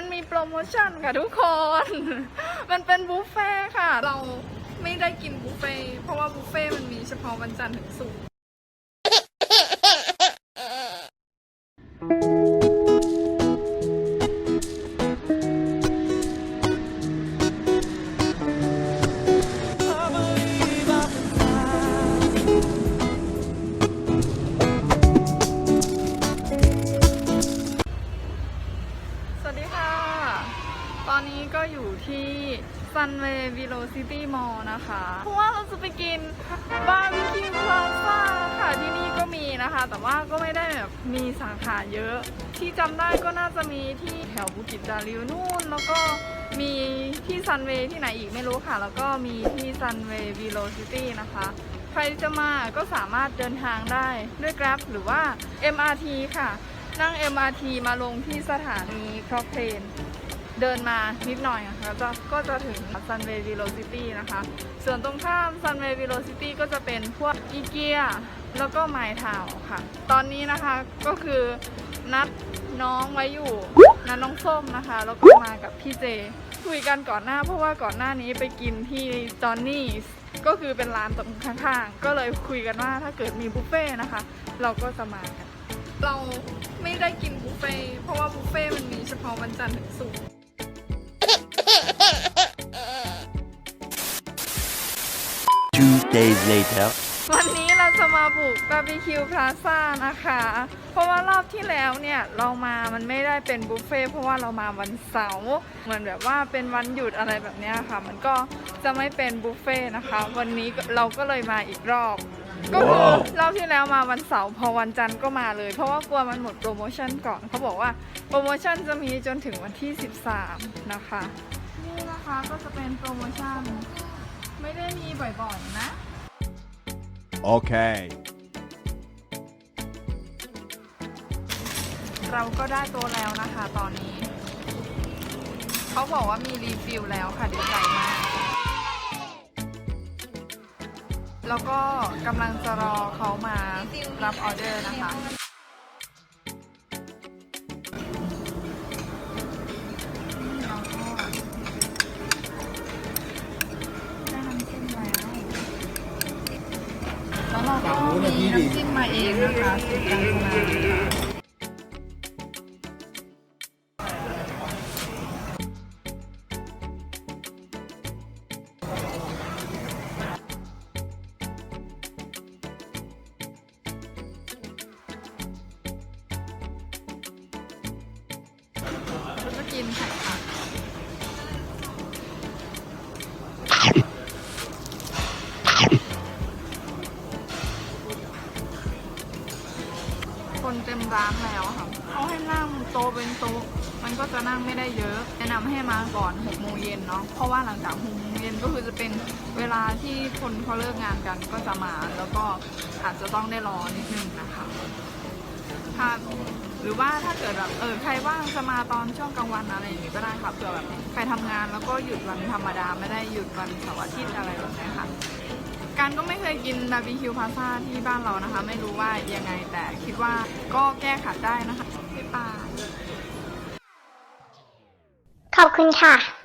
มันมีโปรโมชั่นค่ะทุกคน มันเป็นบุฟเฟ่ต์ค่ะ เราไม่ได้กินบุฟเฟ่ต์เพราะว่าบุฟเฟ่ต์มันมีเฉพาะวันจันทร์ถึงศุกร์ วัสดีค่ะ ตอนนี้ก็อยู่ที่ Sunway Velocity Mall นะคะ เพราะว่าเราจะไปกินบาร์บีคิวพลาซ่าค่ะที่นี่ก็มีนะคะ แต่ว่าก็ไม่ได้แบบมีสาขาเยอะ ที่จำได้ก็น่าจะมีที่แถวบุกิจจาริวนู่น แล้วก็มีที่ซันเวย์ที่ไหนอีกไม่รู้ค่ะ แล้วก็มีที่ซันเวย์ Velocity นะคะ ใครจะมาก็สามารถเดินทางได้ด้วย Grab หรือว่า MRT ค่ะ นั่ง MRT มาลงที่สถานีครอเพลนเดินมานิดหน่อยนะคะจะก็จะถึง Sunway Velocity นะคะ ส่วนตรงข้าม Sunway Velocity ก็จะเป็นพวกอีเกียแล้วก็ไมทาวค่ะ ตอนนี้นะคะก็คือนัดน้องไว้อยู่นัดน้องส้มนะคะ แล้วก็มากับพี่เจ คุยกันก่อนหน้าเพราะว่าก่อนหน้านี้ไปกินที่จอนนี่ก็คือเป็นร้านตรงข้างๆ ก็เลยคุยกันว่าถ้าเกิดมีบุฟเฟ่นะคะ เราก็จะมากันเรา ไม่ได้กินบุฟเฟ่ต์เพราะว่าบุฟเฟ่ต์มันมีเฉพาะวันจันทร์ถึงศุกร์ Two days later. วันนี้เราจะมาบุกบาร์บีคิวพลาซ่านะคะ เพราะว่ารอบที่แล้วเนี่ยเรามามันไม่ได้เป็นบุฟเฟ่ต์เพราะว่าเรามาวันเสาร์เหมือนแบบว่าเป็นวันหยุดอะไรแบบเนี้ยค่ะ มันก็จะไม่เป็นบุฟเฟ่ต์นะคะ วันนี้เราก็เลยมาอีกรอบ ก็คือรอบที่แล้วมาวันเสาร์พอวันจันทร์ก็มาเลย เพราะว่ากลัวมันหมดโปรโมชั่นก่อนเขาบอกว่าโปรโมชั่นจะมีจนถึงวันที่ 13 นะคะ นี่นะคะก็จะเป็นโปรโมชั่น ไม่ได้มีบ่อยๆนะ Okay. เราก็ได้ตัวแล้วนะคะตอนนี้ เขาบอกว่ามีรีฟิลแล้วค่ะดีใจมาก แล้วก็กำลังจะรอเขามารับออเดอร์นะคะเราก็ได้น้ำจิ้มแล้วแล้วเราก็มีน้ำจิ้มมาเองนะคะสูตรการทำงาน จะกินไข่ผัดคนเต็มร้านแล้วค่ะเขาให้นั่งโต๊ะเป็นโต๊ะมันก็จะนั่งไม่ได้เยอะ แนะนำให้มาก่อน6โมงเย็นเนาะเพราะว่าหลังจาก6โมงเย็นก็คือจะเป็นเวลาที่คนเขาเลิกงานกันก็จะมา แล้วก็อาจจะต้องได้รอนิดนึงนะคะถ้า หรือว่าถ้าเกิดแบบเออใครว่างจะมาตอนช่วงกลางวันอะไรอย่างงี้ก็ได้ค่ะเผื่อแบบใครทำงานแล้วก็หยุดวันธรรมดาไม่ได้หยุดวันเสาร์อาทิตย์อะไรแบบนี้ค่ะ การก็ไม่เคยกินบาร์บีคิวพาซาที่บ้านเรานะคะ ไม่รู้ว่ายังไงแต่คิดว่าก็แก้ขัดได้นะคะพี่ปาขอบคุณค่ะ